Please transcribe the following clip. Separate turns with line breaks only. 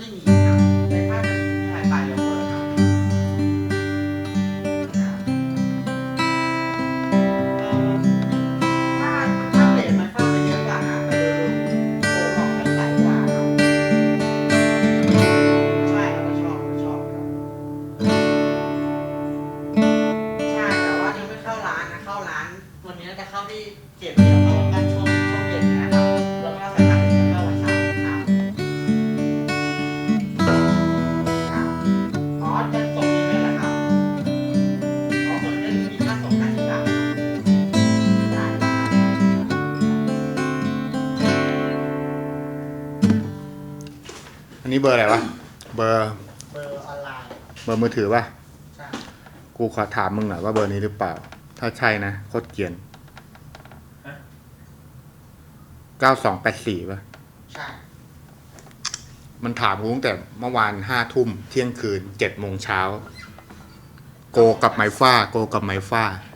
ไม่มีครับในภาคจะมีไฮไฟโอเวอร์ครับครับเอ่อถ้าถ้าเรทมันเข้าไปเยอะกว่านะมันจะดูโค้งออกมันใสกว่าครับใช่เราก็ชอบเราชอบครับใช่แต่ว่านี่ไม่เข้าร้านนะเข้าร้านวันนี้จะเข้าที่เก็บเกี่ยวเข้ากัน
อันนี้เบอร์อะไรวะ เบอร์
เบอร์ออนไลน์
เบอร์มือถือป่ะ
ใช่
กูขอถามมึงหน่อยว่าเบอร์นี้หรือเปล่า ถ้าใช่นะโคตรเกรียนเก้าสองแปดสี่ป่ะ
ใช่
มันถามกูตั้งแต่เมื่อวานห้าทุ่มเที่ยงคืนเจ็ดโมงเช้า โกกับไมฟ้า โกกับไมฟ้า
อ